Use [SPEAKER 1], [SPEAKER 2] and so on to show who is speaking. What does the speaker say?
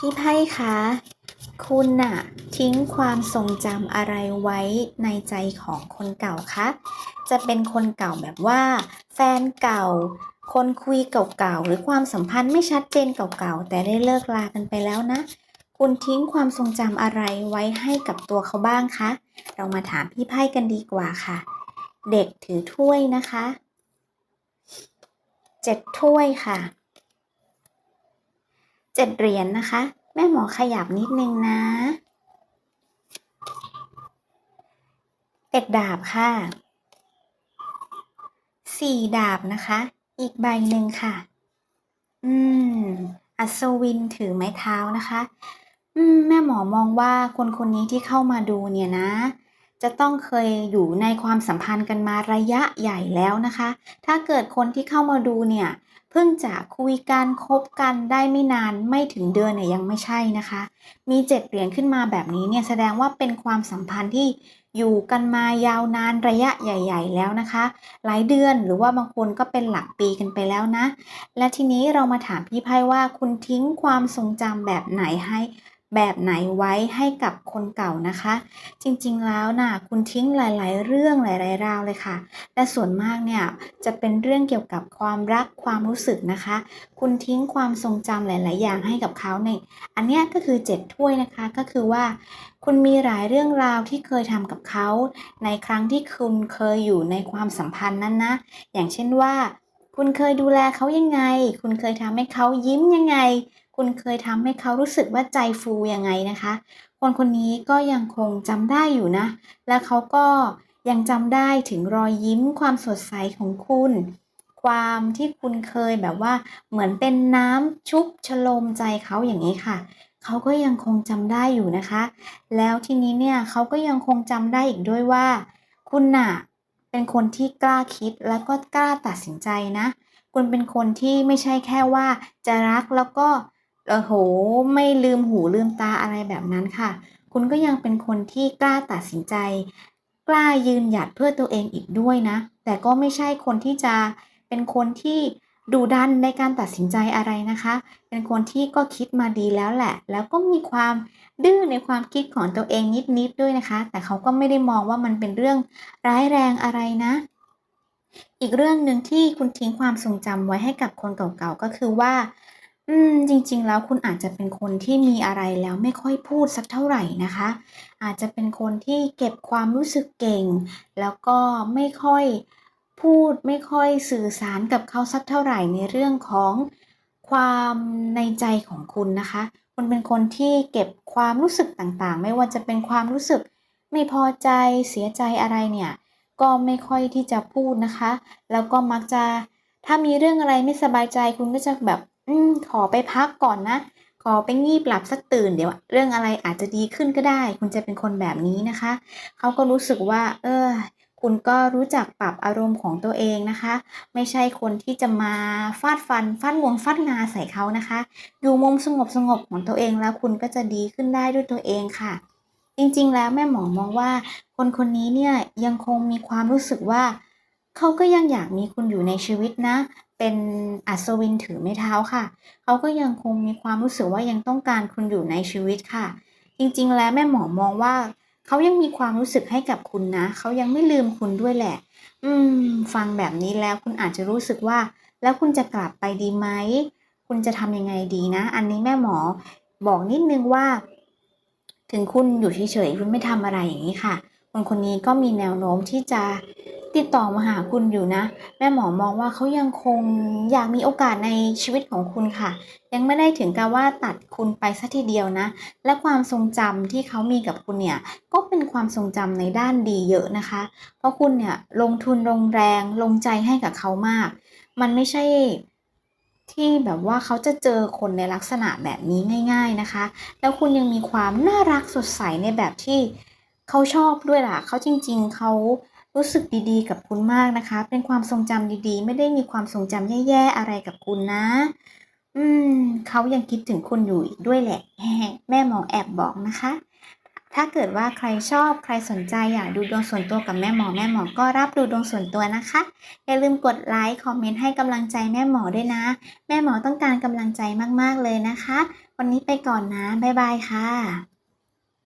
[SPEAKER 1] พี่ไพ่คะ คุณน่ะ ทิ้งความทรงจำอะไรไว้ในใจของคนเก่าคะ จะเป็นคนเก่าแบบว่า แฟนเก่า คนคุยเก่าๆ หรือความสัมพันธ์ไม่ชัดเจนเก่าๆ แต่ได้เลิกลากันไปแล้วนะ คุณทิ้งความทรงจำอะไรไว้ให้กับตัวเขาบ้างคะ เรามาถามพี่ไพ่กันดีกว่าค่ะ เด็กถือถ้วยนะคะ เจ็ดถ้วยค่ะ เจ็ดเหรียญนะคะ แม่หมอขยับนิดนึงนะเอ็ดดาบค่ะสี่ดาบนะคะ อีกใบหนึ่งค่ะ อืม อัศวินถือไม้เท้านะคะ อืม แม่หมอมองว่าคนคนนี้ที่เข้ามาดูเนี่ยนะ จะต้องเคยอยู่ในความสัมพันธ์กันมาระยะใหญ่แล้วนะคะ ถ้าเกิดคนที่เข้ามาดูเนี่ย พิ่งจะคุยกันคบกันได้ไม่นานไม่ถึงเดือนเนี่ยยังไม่ใช่นะคะ มีเจ็ดเหรียญขึ้นมาแบบนี้เนี่ยแสดงว่าเป็นความสัมพันธ์ที่อยู่กันมายาวนานระยะใหญ่ ๆ แล้วนะคะ หลายเดือนหรือว่าบางคนก็เป็นหลักปีกันไปแล้วนะ และทีนี้เรามาถามพี่ไพ่ว่าคุณทิ้งความทรงจำแบบไหนให้ แบบไหนไว้ให้กับคนเก่านะคะ จริงๆแล้วน่ะคุณทิ้งหลาย ๆ เรื่องหลาย ๆ ราวเลยค่ะ และส่วนมากเนี่ยจะเป็นเรื่องเกี่ยวกับความรักความรู้สึกนะคะ คุณทิ้งความทรงจำหลาย ๆ อย่างให้กับเขาในอันนี้ก็คือเจ็ดถ้วยนะคะก็คือว่า คุณมีหลายเรื่องราวที่เคยทำกับเขา ในครั้งที่คุณเคยอยู่ในความสัมพันธ์นั้นนะอย่างเช่นว่า คุณเคยดูแลเขายังไง คุณเคยทำให้เขายิ้มยังไง คุณเคยทำให้เขารู้สึกว่าใจฟูยังไงนะคะ คนคนนี้ก็ยังคงจำได้อยู่นะ และเขาก็ยังจำได้ถึงรอยยิ้มความสดใสของคุณ ความที่คุณเคยแบบว่า เหมือนเป็นน้ำชุบชโลมใจเขาอย่างนี้ค่ะเขาก็ยังคงจำได้อยู่นะคะ แล้วทีนี้เนี่ยเขาก็ยังคงจำได้อีกด้วยว่า คุณน่ะ เป็นคนที่กล้าคิดแล้วก็กล้าตัดสินใจนะ คุณเป็นคนที่ไม่ใช่แค่ว่าจะรักแล้วก็โอ้โหไม่ลืมหูลืมตาอะไรแบบนั้นค่ะ คุณก็ยังเป็นคนที่กล้าตัดสินใจ กล้ายืนหยัดเพื่อตัวเองอีกด้วยนะ แต่ก็ไม่ใช่คนที่จะเป็นคนที่ ดุดันในการตัดสินใจอะไรนะคะ เป็นคนที่ก็คิดมาดีแล้วแหละ แล้วก็มีความดื้อในความคิดของตัวเองนิดๆด้วยนะคะ แต่เขาก็ไม่ได้มองว่ามันเป็นเรื่องร้ายแรงอะไรนะ อีกเรื่องหนึ่งที่คุณทิ้งความทรงจำไว้ให้กับคนเก่าๆก็คือว่า อืม จริง ๆ แล้วคุณอาจจะเป็นคนที่มีอะไรแล้วไม่ค่อยพูดสักเท่าไหร่นะคะ อาจจะเป็นคนที่เก็บความรู้สึกเก่ง แล้วก็ไม่ค่อย พูดไม่ค่อยสื่อสารกับเขาสักเท่าไหร่ในเรื่องของความในใจของคุณนะคะ คุณเป็นคนที่เก็บความรู้สึกต่างๆ ไม่ว่าจะเป็นความรู้สึกไม่พอใจเสียใจอะไรเนี่ย ก็ไม่ค่อยที่จะพูดนะคะ แล้วก็มักจะถ้ามีเรื่องอะไรไม่สบายใจคุณก็จะแบบอืมขอไปพักก่อนนะ ขอไปงีบหลับสักตื่นเดี๋ยว เรื่องอะไรอาจจะดีขึ้นก็ได้ คุณจะเป็นคนแบบนี้นะคะ เขาก็รู้สึกว่า เออ คุณก็รู้จักปรับอารมณ์ของตัวเองนะคะ ไม่ใช่คนที่จะมาฟาดฟันฟาดงวงฟาดงาใส่เขานะคะอยู่มุมสงบสงบของตัวเองแล้วคุณก็จะดีขึ้นได้ด้วยตัวเองค่ะ จริงๆ แล้วแม่หมอมองว่า คนคนนี้เนี่ยยังคงมีความรู้สึกว่าเขาก็ยังอยากมีคุณอยู่ในชีวิตนะ เป็นอัศวินถือไม้เท้าค่ะ เขาก็ยังคงมีความรู้สึกว่ายังต้องการคุณอยู่ในชีวิตค่ะ จริงๆ แล้วแม่หมอมองว่า เขายังมีความรู้สึกให้กับคุณนะ เขายังไม่ลืมคุณด้วยแหละ อืม ฟังแบบนี้แล้วคุณอาจจะรู้สึกว่า แล้วคุณจะกลับไปดีไหม คุณจะทำยังไงดีนะ อันนี้แม่หมอบอกนิดนึงว่า ถึงคุณอยู่เฉยๆคุณไม่ทำอะไรอย่างนี้ค่ะ คนคนนี้ก็มีแนวโน้มที่จะ ติดต่อมาหาคุณอยู่นะ แม่หมอมองว่าเขายังคงอยากมีโอกาสในชีวิตของคุณค่ะ ยังไม่ได้ถึงกับว่าตัดคุณไปซะทีเดียวนะ และความทรงจำที่เขามีกับคุณเนี่ยก็เป็นความทรงจำในด้านดีเยอะนะคะ เพราะคุณเนี่ยลงทุนลงแรงลงใจให้กับเขามาก มันไม่ใช่ที่แบบว่าเขาจะเจอคนในลักษณะแบบนี้ง่าย ๆนะคะ แล้วคุณยังมีความน่ารักสดใสในแบบที่เขาชอบด้วยล่ะ เขาจริง ๆเขา รู้สึกดีๆ กับคุณมากนะคะ เป็นความทรงจำดีๆ ไม่ได้มีความทรงจำแย่ๆอะไรกับคุณนะ อืมเขายังคิดถึงคุณอยู่อีกด้วยแหละ แม่หมอแอบบอกนะคะ ถ้าเกิดว่าใครชอบใครสนใจอยากดูดวงส่วนตัวกับแม่หมอแม่หมอก็รับดูดวงส่วนตัวนะคะ อย่าลืมกดไลค์คอมเมนต์ให้กำลังใจแม่หมอด้วยนะ แม่หมอต้องการกำลังใจมากๆเลยนะคะ วันนี้ไปก่อนนะบ๊ายบายค่ะ